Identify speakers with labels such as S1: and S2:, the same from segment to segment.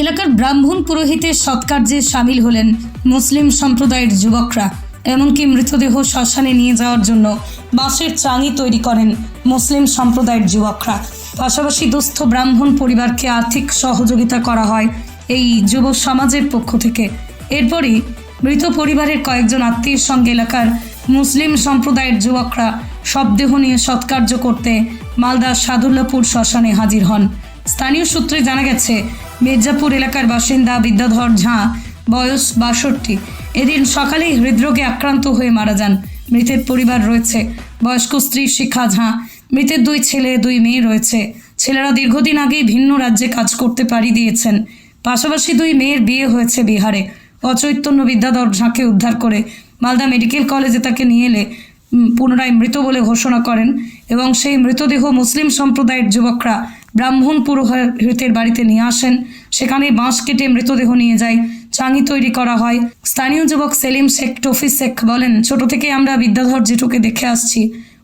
S1: এলাকার ব্রাহ্মণ পুরোহিতের সৎকার্যে সামিল হলেন মুসলিম সম্প্রদায়ের যুবকরা। এমনকি মৃতদেহ শ্মশানে নিয়ে যাওয়ার জন্য বাঁশের চাঙি তৈরি করেন মুসলিম সম্প্রদায়ের যুবকরা। পাশাপাশি দুস্থ ব্রাহ্মণ পরিবারকে আর্থিক সহযোগিতা করা হয় এই যুব সমাজের পক্ষ থেকে। এরপরই মৃত পরিবারের কয়েকজন আত্মীয়ের সঙ্গে এলাকার মুসলিম সম্প্রদায়ের যুবকরা শবদেহ নিয়ে সৎকার্য করতে মালদা সাদুল্লাপুর শ্মশানে হাজির হন। স্থানীয় সূত্রে জানা গেছে মির্জাপুর এলাকার বাসিন্দা বিদ্যাধর ঝাঁ, বয়স বাষট্টি। এদিন সকালেই হৃদরোগে আক্রান্ত হয়ে মারা যান। মৃতের পরিবার রয়েছে। বয়স্ক স্ত্রী শিখা ঝাঁ, মৃতের দুই ছেলে, দুই মেয়ে রয়েছে। ছেলেরা দীর্ঘদিন আগেই ভিন্ন রাজ্যে কাজ করতে পাড়ি দিয়েছেন। পাশাপাশি দুই মেয়ের বিয়ে হয়েছে বিহারে। অচৈতন্য বিদ্যাধর ঝাঁকে উদ্ধার করে মালদা মেডিকেল কলেজে তাকে নিয়ে এলে পুনরায় মৃত বলে ঘোষণা করেন এবং সেই মৃতদেহ মুসলিম সম্প্রদায়ের যুবকরা ব্রাহ্মণ পুরোহিতের বাড়িতে নিয়ে আসেন। সেখানে বাঁশ কেটে মৃতদেহ নিয়ে যায়। চাঙি তৈরি করা হয়। স্থানীয় যুবক সেলিম শেখ, টফি শেখ বলেন, ছোট থেকে আমরা বিদ্যাধর জেঠুকে দেখে আসছি।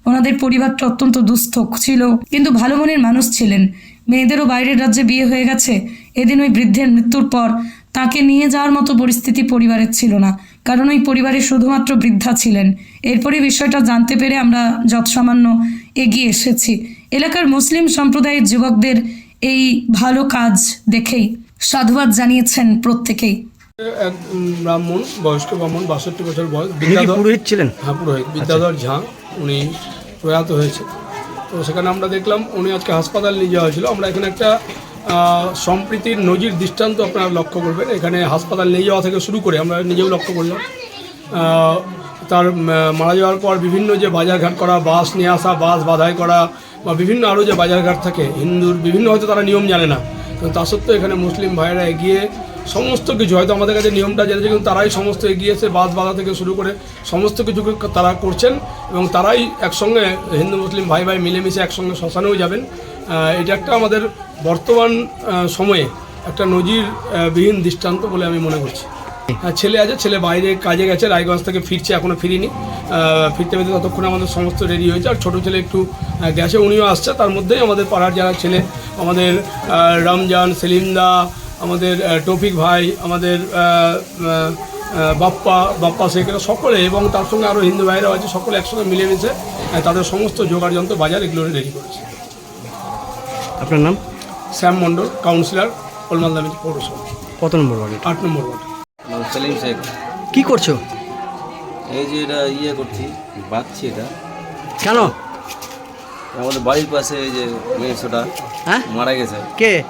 S1: ওনাদের পরিবারটা অত্যন্ত দুস্থ ছিল, কিন্তু ভালো মনের মানুষ ছিলেন। মেয়েদেরও বাইরের রাজ্যে বিয়ে হয়ে গেছে। এদিন ওই বৃদ্ধের মৃত্যুর পর তাকে নিয়ে যাওয়ার মতো পরিস্থিতি পরিবারের ছিল না, কারণ ওই পরিবারে শুধুমাত্র বৃদ্ধা ছিলেন। এরপরে বিষয়টা জানতে পেরে আমরা যৎসামান্য এগিয়ে এসেছি। এলাকার মুসলিম সম্প্রদায়ের যুবকদের এই ভালো কাজ দেখেই সাধুবাদ জানিয়েছেন প্রত্যেকেই।
S2: এক ব্রাহ্মণ বয়স্ক ব্রাহ্মণ বাষট্টি বছর বয়স
S3: পুরোহিত ছিলেন?
S2: হ্যাঁ পুরোহিত বিদ্যাধর ঝাঁ উনি প্রয়াত হয়েছে। তো সেখানে আমরা দেখলাম উনি আজকে হাসপাতাল নিয়ে যাওয়া হয়েছিল। আমরা এখানে একটা সম্প্রীতির নজির দৃষ্টান্ত আপনারা লক্ষ্য করবেন। এখানে হাসপাতাল নিয়ে যাওয়া থেকে শুরু করে আমরা নিজেও লক্ষ্য করলাম। তার মারা যাওয়ার পর বিভিন্ন যে বাজারঘাট করা বাস নিয়ে আসা বাস বাধাই করা বা বিভিন্ন আরও যে বাজারঘাট থাকে হিন্দুর বিভিন্ন হয়তো তারা নিয়ম জানে না। কিন্তু তা সত্ত্বেও এখানে মুসলিম ভাইয়েরা এগিয়ে সমস্ত কিছু, হয়তো আমাদের কাছে নিয়মটা জেনেছে, কিন্তু তারাই সমস্ত এগিয়ে এসে বাস বাধা থেকে শুরু করে সমস্ত কিছু তারা করছেন এবং তারাই একসঙ্গে হিন্দু, মুসলিম ভাই ভাই মিলেমিশে একসঙ্গে শ্মশানেও যাবেন। এটা একটা আমাদের বর্তমান সময়ে একটা নজির বিহীন দৃষ্টান্ত বলে আমি মনে করছি। ছেলে আছে ছেলে বাইরে কাজে গেছে রায়গঞ্জ থেকে ফিরছে এখনও ফিরিনি। ফিরতে ফিরতে ততক্ষণে আমাদের সমস্ত রেডি হয়েছে আর ছোটো ছেলে একটু গেছে উনিও আসছে তার মধ্যেই আমাদের পাড়ার যারা ছেলে আমাদের রমজান সেলিমদা আমাদের টফিক ভাই আমাদের বাপ্পা বাপ্পা শেখ এরা সকলে এবং তার সঙ্গে আরও হিন্দু ভাইরাও আছে সকলে একসঙ্গে মিলেমিশে তাদের সমস্ত জোগাড় যন্ত্র বাজার এগুলো রেডি করেছে।
S3: আপনার নাম?
S2: শ্যাম মণ্ডল কাউন্সিলর কলমালদামি পৌরসভা।
S3: কত নম্বর ওয়ার্ড?
S2: আট নম্বর ওয়ার্ড।
S4: সেলিম শেখ।
S3: কি করছ?
S4: এই যে এটা ইয়ে করছি বাঁধছি এটা।
S3: কেন?
S4: আমাদের বাড়ির পাশে এই যে মেসোটা
S3: হ্যাঁ?
S4: মারা গেছে।
S3: কে?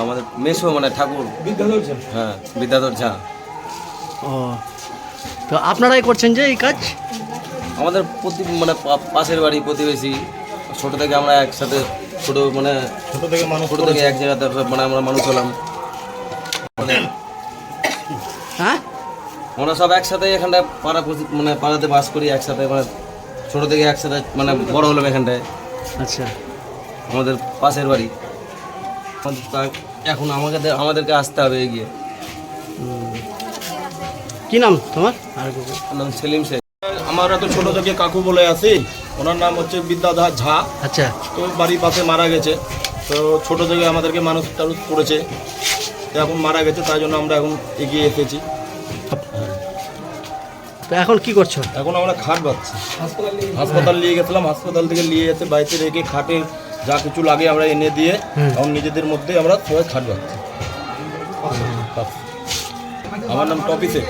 S4: আমাদের মেসো মানে ঠাকুর। বিদ্যাধর হ্যাঁ বিদ্যাধর ঝা।
S3: ও তো আপনারাই করছেন যে এই কাজ?
S4: আমাদের প্রতি মানে পা- পাশের বাড়ি প্রতিবেশী ছোট থেকে আমরা একসাথে ছোট মানে ছোট থেকে মানুষ ছোট থেকে এক জায়গাতে মানে আমরা মানুষ হলাম। মানে
S3: হ্যাঁ?
S4: আমরা সব একসাথে এখানটায় পাড়া মানে পাড়াতে বাস করি একসাথে মানে ছোট থেকে একসাথে মানে বড় হলাম এখানটায়।
S3: আচ্ছা।
S4: আমাদের পাশের বাড়ি। তা- এখন আমাকে আমাদেরকে আসতে হবে এগিয়ে।
S3: কি নাম তোমার? আর
S4: নাম সেলিম শেখ।
S5: আমরা তো ছোট থেকে কাকু বলে আছি। ওনার নাম হচ্ছে বিদ্যাধর ঝা।
S3: আচ্ছা।
S5: তো বাড়ির পাশে মারা গেছে। তো ছোট থেকে আমাদেরকে মানুষ টানুষ করেছে। এখন মারা গেছে তাই জন্য আমরা এখন এগিয়ে এসেছি।
S3: তো এখন কি করছ?
S5: এখন আমরা খাট পাচ্ছি হাসপাতাল নিয়ে গেছিলাম হাসপাতাল থেকে নিয়ে যেতে বাড়িতে রেখে খাটে যা কিছু লাগে আমরা এনে দিয়ে এখন নিজেদের মধ্যে আমরা সবাই খাট পাচ্ছি আমার নাম টপি শেখ।